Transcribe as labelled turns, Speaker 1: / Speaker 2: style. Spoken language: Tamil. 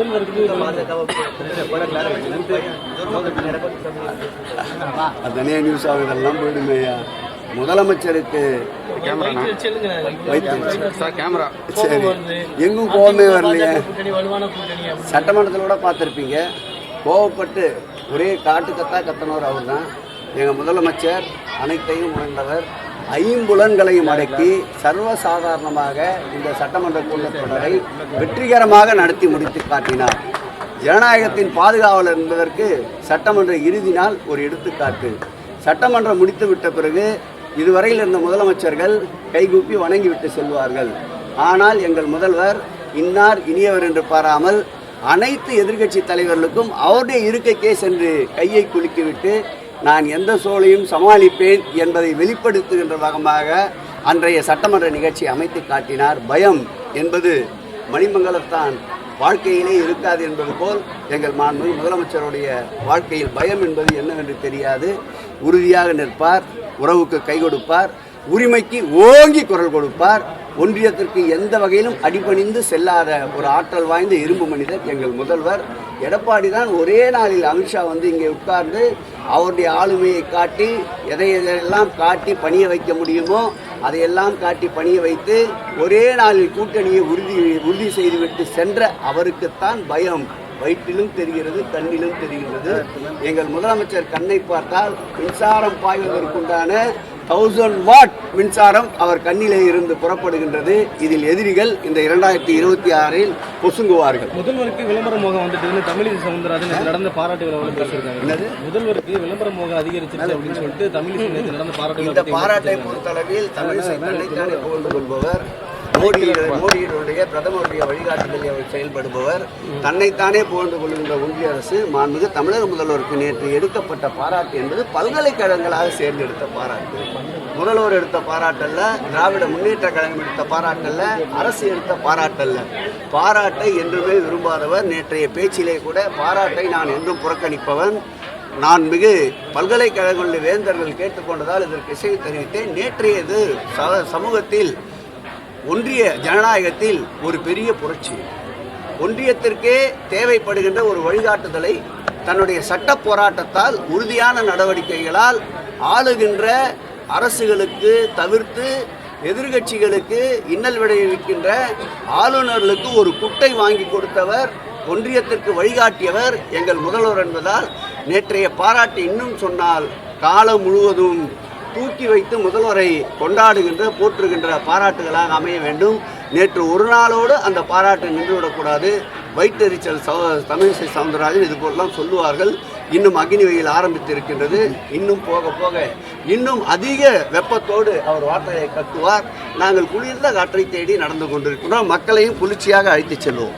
Speaker 1: முதல்வருக்கு
Speaker 2: அது தனியாக நியூஸ் ஆகுதெல்லாம் போயிடுமேயா முதலமைச்சருக்கு
Speaker 3: கேமரா
Speaker 2: சரி எங்கும் கோவமே வரலையே. சட்டமன்றத்தில் கூட பார்த்துருப்பீங்க. கோவப்பட்டு ஒரே காட்டு கத்தா கத்தனவர் அவர் தான் எங்கள் முதலமைச்சர் அனைத்தையும் உணர்ந்தவர். ஐம்புலன்களையும் அடக்கி சர்வசாதாரணமாக இந்த சட்டமன்ற கூட்டத்தொடரை வெற்றிகரமாக நடத்தி முடித்து காட்டினார். ஜனநாயகத்தின் பாதுகாவலர் என்பதற்கு சட்டமன்ற இறுதி நாள் ஒரு எடுத்துக்காட்டு. சட்டமன்றம் முடித்து விட்ட பிறகு இதுவரையில் இருந்த முதலமைச்சர்கள் கைகூப்பி வணங்கிவிட்டு செல்வார்கள். ஆனால் எங்கள் முதல்வர் இன்னார் இனியவர் என்று பாராமல் அனைத்து எதிர்க்கட்சி தலைவர்களுக்கும் அவருடைய இருக்கைக்கே சென்று கையை குலுக்கிவிட்டு நான் எந்த சூழலையும் சமாளிப்பேன் என்பதை வெளிப்படுத்துகின்ற வகமாக அன்றைய சட்டமன்ற நிகழ்ச்சி அமைத்து காட்டினார் பயம் என்பது மணிமங்கலத்தான் வாழ்க்கையிலே இருக்காது என்பது போல் எங்கள் மாண்பு முதலமைச்சருடைய வாழ்க்கையில் பயம் என்பது என்னவென்று தெரியாது. உறுதியாக நிற்பார் உறவுக்கு கை கொடுப்பார் உரிமைக்கு ஓங்கி குரல் கொடுப்பார். ஒன்றியத்திற்கு எந்த வகையிலும் அடிபணிந்து செல்லாத ஒரு ஆற்றல் வாய்ந்த இரும்பு மனிதர் எங்கள் முதல்வர். எடப்பாடி தான். ஒரே நாளில் அமித்ஷா வந்து இங்கே உட்கார்ந்து அவருடைய ஆளுமையை காட்டி எதை எதையெல்லாம் காட்டி பணிய வைக்க முடியுமோ அதையெல்லாம் காட்டி பணிய வைத்து ஒரே நாளில் கூட்டணியை உறுதி உறுதி செய்துவிட்டு சென்ற அவருக்குத்தான் பயம். வயிற்றிலும் தெரிகிறது கண்ணிலும் தெரிகிறது. எங்கள் முதலமைச்சர் கண்ணை பார்த்தால் மின்சாரம் பாய்வதற்குண்டான தௌசண்ட் வாட் மின்சாரம் அவர் கண்ணிலே இருந்து புறப்படுகின்றது. இதில் எதிரிகள் இந்த இரண்டாயிரத்தி இருபத்தி ஆறில் பொசுங்குவார்கள்.
Speaker 1: முதல்வருக்கு விளம்பர மோகம் வந்துட்டுன்னு தமிழிசை சவுந்தரராஜன் நடந்த பாராட்டு விழாவில் பேசியிருக்காங்க? முதல்வருக்கு விளம்பர மோகம் அதிகரிச்சிருச்சு அப்படின்னு சொல்லிட்டு தமிழிசை நடந்த பாராட்டு
Speaker 2: இந்த பாராட்டை பொறுத்தளவில் தமிழிசை தன்னைத்தானே புகழ்ந்து கொள்பவர் மோடியினுடைய பிரதமருடைய வழிகாட்டுதலில் அவர் செயல்படுபவர். தன்னைத்தானே புகழ்ந்து கொள்கின்ற ஒன்றிய அரசு மாண்புமிகு தமிழக முதல்வருக்கு நேற்று எடுக்கப்பட்ட பாராட்டு என்பது பல்கலைக்கழகங்களாக சேர்ந்து எடுத்த பாராட்டு. முதல்வர் எடுத்த பாராட்டல்ல திராவிட முன்னேற்ற கழகம் எடுத்த பாராட்டல்ல அரசு எடுத்த பாராட்டல்ல. பாராட்டை என்றுமே விரும்பாதவர். நேற்றைய பேச்சிலே கூட பாராட்டை நான் என்றும் புறக்கணிப்பவன். நான் மிகு பல்கலைக்கழகங்களில் வேந்தர்கள் கேட்டுக்கொண்டதால் இதற்கு இசைவு தெரிவித்தேன். நேற்றையது சமூகத்தில் ஒன்றிய ஜனநாயகத்தில் ஒரு பெரிய புரட்சி. ஒன்றியத்திற்கே தேவைப்படுகின்ற ஒரு வழிகாட்டுதலை தன்னுடைய சட்ட போராட்டத்தால் உறுதியான நடவடிக்கைகளால் ஆளுகின்ற அரசுகளுக்கு தவிர்த்து எதிர்கட்சிகளுக்கு இன்னல் விளைவிக்கின்ற ஆளுநர்களுக்கு ஒரு குட்டை வாங்கி கொடுத்தவர் ஒன்றியத்திற்கு வழிகாட்டியவர் எங்கள் முதல்வர் என்பதால் நேற்றைய பாராட்டு இன்னும் சொன்னால் காலம் முழுவதும் தூக்கி வைத்து முதல்வரை கொண்டாடுகின்ற போற்றுகின்ற பாராட்டுகளாக அமைய வேண்டும். நேற்று ஒரு நாளோடு அந்த பாராட்டு நின்றுவிடக்கூடாது. வயிற்றெரிச்சல் சௌ தமிழிசை சவுந்தரராஜன் இது போலலாம் சொல்லுவார்கள். இன்னும் அக்னி வெயில் ஆரம்பித்திருக்கின்றது. இன்னும் போக போக இன்னும் அதிக வெப்பத்தோடு அவர் வார்த்தையை கட்டுவார் நாங்கள் குளிர்ந்த காற்றை தேடி நடந்து கொண்டிருக்கிறோம் மக்களையும் குளிர்ச்சியாக அழைத்துச் செல்வோம்.